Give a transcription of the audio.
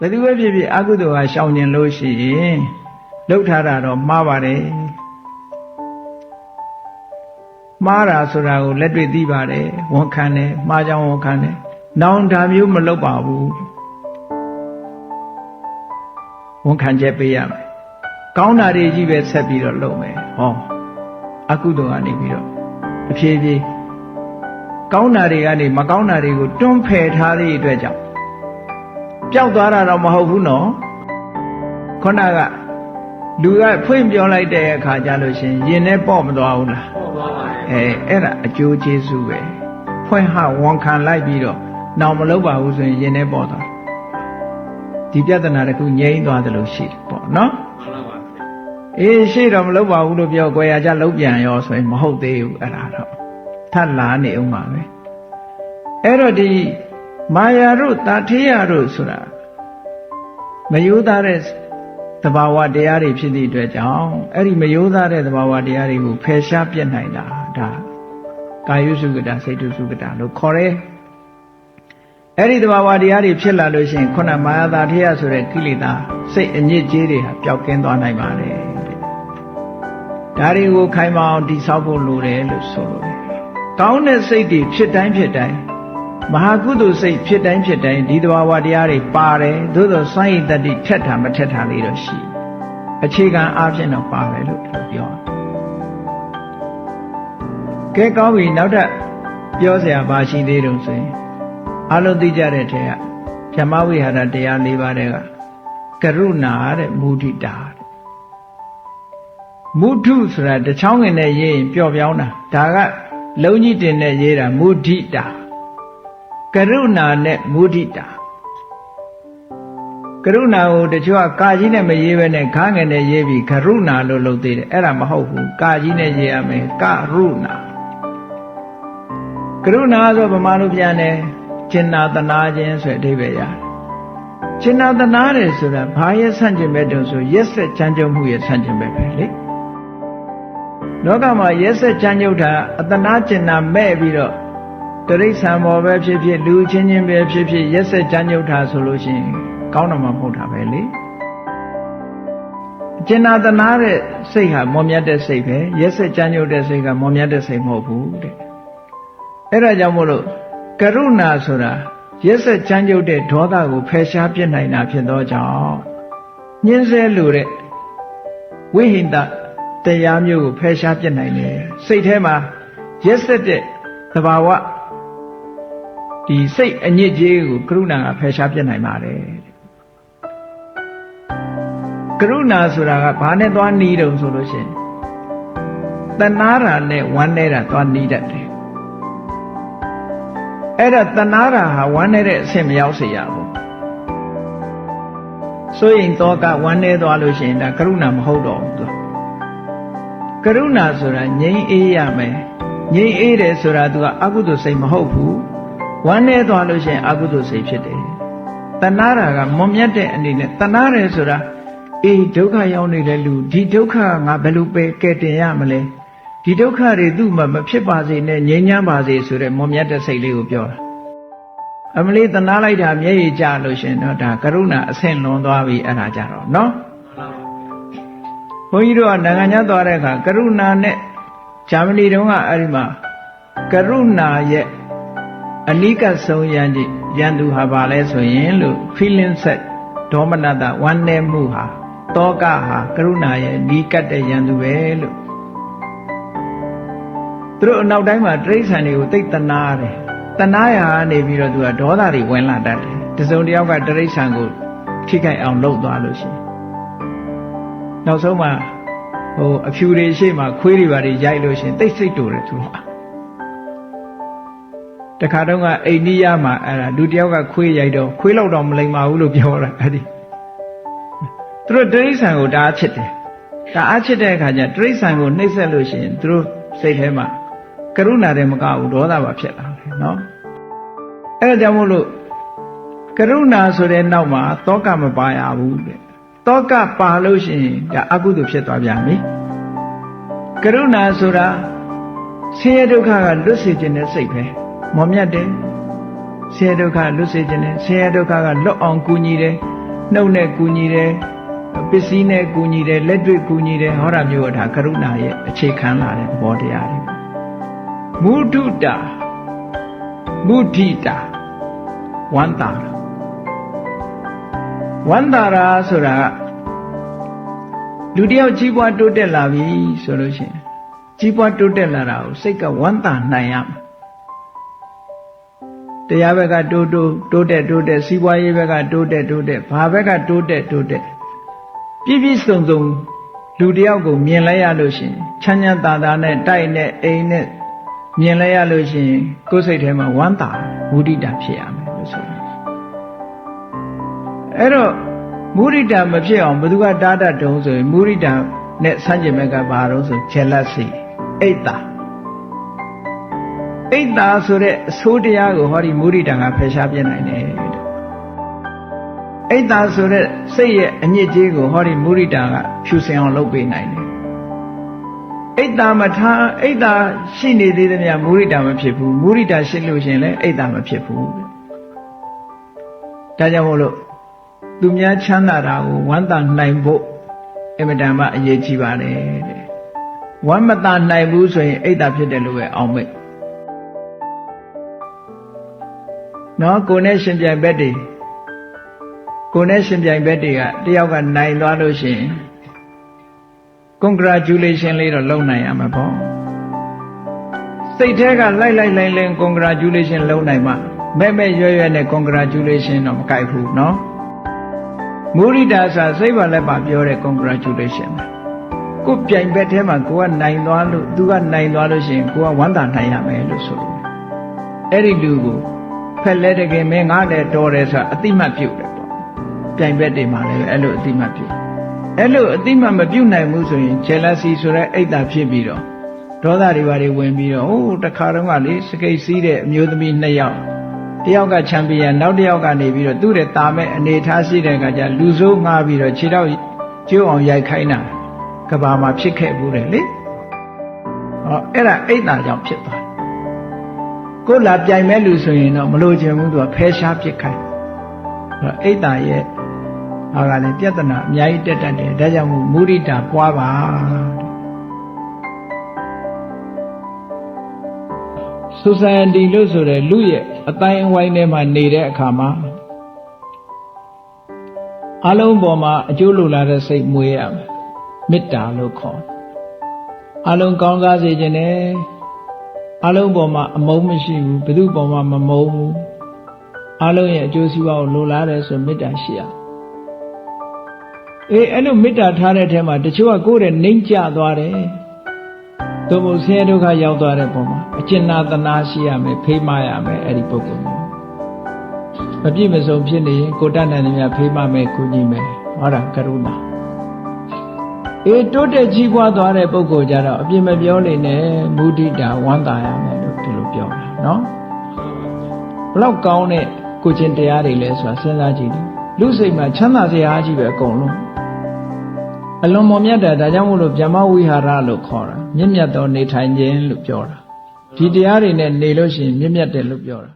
ဘယ်သူပဲဖြစ်ဖြစ်အကုသိုလ်ဟာရှောင်ကျင်လို့ရှိရင်လှုပ်ထားတာတော့မှားပါတယ်မှားတာဆိုတာကိုလက်တွေ့သိပါတယ်ဝန်ခံတယ်မှားကြောင်ဝန်ခံတယ်နောင်ဒါမျိုးမလုပ်ပါဘူးဝန်ခံချက်ပေးရမယ်ကောင်းတာတွေကြီးပဲဆက်ပြီးတော့လုပ်မယ်ဟောအကုသိုလ်ကနေပြီးတော့အဖြည်းဖြည်းကောင်းတာတွေကနေမကောင်းတာတွေကိုတွန်းဖယ်ထားသည့်အတွက်ကြောင့် ပျောက်သွားတာတော့မဟုတ်ဘူးနော်ခုနကလူကဖွင့်ပြောလိုက်တဲ့အခါကျလို့ရှင်ရင်နဲ့ပေါ့မသွားဘူးလားဟုတ်သွားပါတယ်အဲအဲ့ဒါအကျိုးကျေးဇူးပဲဖွင့်ဟဝန်ခံလိုက်ပြီးတော့နောင်မလုပ်ပါဘူးဆိုရင်ရင်နဲ့ပေါ့သွားဒီပြဿနာတစ်ခုငြိမ်းသွားတယ်လို့ရှိတယ်ပေါ့နော်မှန်ပါပါအေးရှေ့တော့မလုပ်ပါဘူးလို့ပြောကြွယ်ရကြလုံးပြန်ရောဆိုရင်မဟုတ်သေးဘူးအဲ့ဒါတော့ထပ်လာနေအောင်ပါပဲအဲ့တော့ဒီ မာယာတို့တာထေးရတို့ဆိုတာမယိုးသားတဲ့သဘာဝတရားတွေဖြစ်သည့်အတွက်ကြောင့်အဲ့ဒီမယိုးသားတဲ့သဘာဝတရားတွေကိုဖယ်ရှားပြစ်နိုင်တာဒါကာယုစုကတာစိတ်တုစုကတာလို့ခေါ်တယ်အဲ့ဒီသဘာဝတရားတွေဖြစ်လာလို့ရှိရင်ခုနမာယာတာထေးရဆိုတဲ့ကိလေသာစိတ်အညစ်အကြေးတွေဟာပျောက်ကင်းသွားနိုင်ပါတယ်တဲ့ဒါတွေကိုခိုင်မာအောင်တည်ဆောက်ဖို့လိုတယ်လို့ဆိုလို့တယ်ကောင်းတဲ့စိတ်တွေဖြစ်တိုင်းဖြစ်တိုင်း မဟာကုသိုလ်စိတ်ဖြစ်တိုင်းဖြစ်တိုင်းဒီတဘာဝတရားတွေပါတယ်သို့သောစွန့်ရည်တတ္တိထက်တာမထက်တာလေးတော့ရှိအခြေခံအားဖြင့်တော့ပါတယ်လို့ပြောကဲကောင်းပြီနောက်ထပ်ပြောစရာပါရှိသေးတယ်ဆိုရင်အလုံးသိကြတဲ့ထက်ကဓမ္မဝိဟာရတရား၄ပါးတဲ့ကကရုဏာတဲ့မုဒိတာတဲ့မုထုဆိုတာတချောင်းငင်နဲ့ရေးရင်ပျော့ပြောင်းတာဒါကလုံးကြီးတင်နဲ့ရေးတာမုဒိတာ ကရုဏာနဲ့မုဒိတာကရုဏာကိုတချို့ကကာကြီးနဲ့မရေးဘဲနဲ့ခါငယ်နဲ့ရေးပြီးကရုဏာလို့လုပ်သေးတယ်အဲ့ဒါမဟုတ်ဘူးကာကြီးနဲ့ရေးရမယ်ကရုဏာကရုဏာဆိုဗမာလိုပြန်တယ်ကျင်နာတနာခြင်းဆိုတဲ့အဓိပ္ပာယ်ရတယ်ကျင်နာတနာတယ်ဆိုတာဘာရဲ့ဆန့်ကျင်ဘက်တုံဆိုရက်ဆက်ချမ်းကြုံမှုရဲ့ဆန့်ကျင်ဘက်ပဲလေလောကမှာရက်ဆက်ချမ်းကြုံတာအတနာကျင်နာမဲ့ပြီးတော့ တရိษံမောပဲဖြစ်ဖြစ်လူချင်းချင်းပဲဖြစ်ဖြစ်ရက်ဆက်ချမ်းကြုံတာဆိုလို့ရှိရင်ကောင်းတော့မှမဟုတ်တာပဲလေကျင်နာတနာတဲ့စိတ်ဟာမောမြတ်တဲ့စိတ်ပဲရက်ဆက်ချမ်းကြုံတဲ့စိတ်ကမောမြတ်တဲ့စိတ်မဟုတ်ဘူးတဲ့အဲ့ဒါကြောင့်မို့လို့ကရုဏာဆိုတာရက်ဆက်ချမ်းကြုတ်တဲ့ဒေါသကိုဖယ်ရှားပြစ်နိုင်တာဖြစ်သောကြောင့်ညှင်းဆဲလိုတဲ့ဝိဟိတတရားမျိုးကိုဖယ်ရှားပြစ်နိုင်တယ်စိတ်ထဲမှာရက်ဆက်တဲ့သဘာဝ ဒီစိတ်အညစ်အကြေးကိုကရုဏာကဖယ်ရှားပြစ်နိုင်ပါတယ်ကရုဏာဆိုတာကဘာနဲ့သွားနီးတုံဆိုလို့ရှိရင်တဏှာရာနဲ့ဝမ်းနေတာသွားနီးတတ်တယ်အဲ့ဒါတဏှာရာဟာဝမ်းနေတဲ့အဆင့်မရောက်စေရဘူးဆိုရင်တော့ကဝမ်းနေသွားလို့ရှိရင်ဒါကရုဏာမဟုတ်တော့ဘူးသူကရုဏာဆိုတာငြိမ်းအေးရမယ်ငြိမ်းအေးတယ်ဆိုတာသူကအကုသိုလ်စိတ်မဟုတ်ဘူး ဝမ်းနေသွားလို့ရှိရင်အကုသိုလ်စိတ်ဖြစ်တယ်တဏှာရာကမွန်မြတ်တဲ့အနေနဲ့တဏှာရယ်ဆိုတာအေးဒုက္ခရောက်နေတဲ့လူဒီဒုက္ခကငါဘယ်လိုပဲကဲတင်ရမလဲဒီဒုက္ခတွေသူ့မှာမဖြစ်ပါစေနဲ့ငြိမ်းချမ်းပါစေဆိုတဲ့မွန်မြတ်တဲ့စိတ်လေးကိုပြောတာအမလေးတနာလိုက်တာမျက်ရည်ကျလို့ရှင်တော့ဒါကရုဏာအဆင့်လွန်သွားပြီအဲ့ဒါကြတော့နော်မှန်ပါပါဘုန်းကြီးတို့ကနိုင်ငံခြားသွားတဲ့အခါကရုဏာနဲ့ဂျာမနီတုန်းကအဲ့ဒီမှာကရုဏာရဲ့ အနိကဆုံးရန်ကြီးရန်သူဟာဘာလဲဆိုရင်လို့ feeling set ဒေါမနတဝမ်းနည်းမှုဟာတောကဟာကရုဏာရဲ့နီးကပ်တဲ့ရန်သူပဲလို့သူတို့အနောက်တိုင်းမှာတိရစ္ဆာန်တွေကိုသိတ်တနာတယ်တနာရာကနေပြီးတော့သူကဒေါသတွေဝင်လာတတ်တယ်တစုံတစ်ယောက်ကတိရစ္ဆာန်ကိုထိခိုက်အောင်လုပ်သွားလို့ရှိရင်နောက်ဆုံးမှာဟိုအဖြူတွေရှေ့မှာခွေးတွေပါတွေရိုက်လို့ရှိရင်တိတ်စိတ်တူတယ်သူက တခါတော့ကအိန္ဒိယမှာအဲ့ဒါလူတစ်ယောက်ကခွေးရိုက်တော့ခွေးလောက်တော့မလိမ္မာဘူးလို့ပြောတာအဲ့ဒီသူတို့တိရစ္ဆာန်ကိုဒါအချစ်တယ်ဒါအချစ်တဲ့အခါကျတိရစ္ဆာန်ကိုနှိပ်စက်လို့ရှိရင်သူတို့စိတ်ထဲမှာကရုဏာတဲ့မကဘူးဒေါသပါဖြစ်လာတယ်နော်အဲ့ဒါကြောင့်မို့လို့ကရုဏာဆိုတဲ့နောက်မှာတောကမပါရဘူးတဲ့တောကပါလို့ရှိရင်ဒါအကုသိုလ်ဖြစ်သွားပြန်ပြီကရုဏာဆိုတာဆင်းရဲဒုက္ခကလွတ်စေခြင်းတဲ့စိတ်ပဲ မော်မြတ်တယ်ဆင်းရဲဒုက္ခလွတ်စေခြင်းနဲ့ဆင်းရဲဒုက္ခကလွတ်အောင်ကူညီတယ်နှုတ်နဲ့ကူညီတယ်ပစ္စည်းနဲ့ကူညီတယ်လက်တွေ့ကူညီတယ်ဟောတာမျိုးကဒါကရုဏာရဲ့အခြေခံလာတဲ့သဘောတရားတွေမုဒုတာမုဒိတာဝန္တာရာဝန္တာရာဆိုတာကလူတယောက်ကြီးပွားတိုးတက်လာပြီဆိုလို့ရှိရင်ကြီးပွားတိုးတက်လာတာကိုစိတ်ကဝမ်းသာနိုင်ရမယ် တရားဘက်ကတိုးတိုးတိုးတက်တိုးတက်စီးပွားရေးဘက်ကတိုးတက်တိုးတက်ဘာဘက်ကတိုးတက်တိုးတက်ပြည့်ပြည့်စုံစုံလူတယောက်ကိုမြင်လိုက်ရလို့ရှိရင်ချမ်းချမ်းသာသာနဲ့တိုက်နဲ့အိမ်နဲ့မြင်လိုက်ရလို့ရှိရင်ကိုယ်စိတ်ထဲမှာဝမ်းသာမုဒိတာဖြစ်ရမယ်လို့ဆိုတယ်အဲ့တော့မုဒိတာမဖြစ်အောင်ဘယ်သူကတားတတ်တုံးဆိုရင်မုဒိတာနဲ့ဆန့်ကျင်ဘက်ကဘာလို့ဆို jealousy အိတ်တာ အိတ်တာဆိုတဲ့အဆိုးတရားကိုဟောဒီမုဒိတာကဖယ်ရှားပြနိုင်တယ်အိတ်တာဆိုတဲ့စိတ်ရဲ့အညစ်အကြေးကိုဟောဒီမုဒိတာကဖြူစင်အောင်လုပ်ပေးနိုင်တယ်အိတ်တာမထားအိတ်တာရှိနေသေးတယ်များမုဒိတာမဖြစ်ဘူးမုဒိတာရှိလို့ရှင်လည်းအိတ်တာမဖြစ်ဘူးဒါကြောင့်မို့လို့သူများချမ်းသာတာကိုဝမ်းသာနိုင်ဖို့အင်မတန်မှအရေးကြီးပါတယ်တဲ့ဝမ်းမသာနိုင်ဘူးဆိုရင်အိတ်တာဖြစ်တယ်လို့ပဲအောင်မိတ် နော်ကိုနဲ့ရှင်ပြိုင်ဘက်တွေကိုနဲ့ရှင်ပြိုင်ဘက်တွေကတယောက်ကနိုင်သွားလို့ရှိရင် congratulation လေးတော့လုပ်နိုင်ရမှာပေါ့စိတ်ထဲကလိုက်လိုက်လိုင်းလင်း congratulation လုပ်နိုင်မှာမဲ့မဲ့ရွရွနဲ့ congratulation တော့မကြိုက်ဘူးနော်မူရိတာစာစိတ်ပါလက်ပါပြောတဲ့ congratulation ပဲကိုပြိုင်ဘက်ထဲမှာကိုကနိုင်သွားလို့သူကနိုင်သွားလို့ရှိရင်ကိုကဝမ်းသာနိုင်ရမယ်လို့ဆိုလို့အဲ့ဒီလူကို က်လက်တကယ်မင်းငါနဲ့တော်တယ်ဆိုတာအတိမတ်ပြုတ်တယ်ပေါ့ပြိုင်ဘက်တွေမှာလည်းအဲ့လိုအတိမတ်ပြုတ်အဲ့လိုအတိမတ်မပြုတ်နိုင်ဘူးဆိုရင် jealousy ဆိုတဲ့အိတ်တာဖြစ်ပြီးတော့ဒေါသတွေဘာတွေဝင်ပြီးတော့ဟိုးတခါတော့ကလေစကိတ်စည်းတဲ့အမျိုးသမီးနှစ်ယောက်တယောက်ကချန်ပီယံနောက်တစ်ယောက်ကနေပြီးတော့သူ့ရဲ့တာမဲ့အနေထားရှိတဲ့အခါကျလူဆိုးငှားပြီးတော့ခြေတော့ကျိုးအောင်ရိုက်ခိုင်းတာကဘာမှာဖြစ်ခဲ့ဘူးတယ်လေဟောအဲ့ဒါအိတ်တာကြောင့်ဖြစ်သွားတယ် ကိုလာပြိုင်မဲ့လူဆိုရင်တော့မလို့ချင်ဘူးသူကဖဲရှားပစ်ခိုင်းအဲ့အိတ်တာရဲ့ဟာကလည်းပြဿနာအများကြီးတက်တတ်တယ်ဒါကြောင့်မို့မုရိတာပွားပါ society လို့ဆိုတဲ့လူရဲ့အတိုင်းအဝိုင်းထဲမှာနေတဲ့အခါမှာအလုံးပေါ်မှာအကျိုးလိုလားတဲ့စိတ်မွေးရမယ်မေတ္တာလို့ခေါ်အလုံးကောင်းစားစေခြင်းနဲ့ အလုံးပေါ်မှာအမုန်းမရှိဘူးဘယ်သူပေါ်မှာမမုန်းဘူးအလုံးရဲ့အကျိုးစီးပွားကိုလိုလားတယ်ဆိုမေတ္တာရှိရအေးအဲ့လိုမေတ္တာထားတဲ့ထဲမှာတချို့ကကိုယ့်ရဲ့နှိမ့်ကျသွားတယ်သို့မဟုတ်ဆင်းရဲဒုက္ခရောက်သွားတဲ့ပုံမှာအကျဉ်းနာတနာရှိရမယ်ဖေးမရမယ်အဲ့ဒီပုဂ္ဂိုလ်မျိုးမပြည့်မစုံဖြစ်နေရင်ကိုတတ်နိုင်တယ်များဖေးမမယ်ကုညီမယ်ဟောတာကရုဏာ အေးတိုးတက်ကြီးပွားသွားတဲ့ပုဂ္ဂိုလ်ကြတော့အပြစ်မပြောနေနဲ့မုဒိတာဝမ်းသာရမယ်လို့ဒီလိုပြောတာနော်ဘလောက်ကောင်းတဲ့ကိုချင်းတရားတွေလဲဆိုတာစဉ်းစားကြည့်လူစိတ်မှာချမ်းသာစရာကြီးပဲအကုန်လုံးအလွန်မော်မြတ်တာဒါကြောင့်မို့လို့ဗျမဝိဟာရလို့ခေါ်တာမြင့်မြတ်သောနေထိုင်ခြင်းလို့ပြောတာဒီတရားတွေနဲ့နေလို့ရှိရင်မြင့်မြတ်တယ်လို့ပြောတာ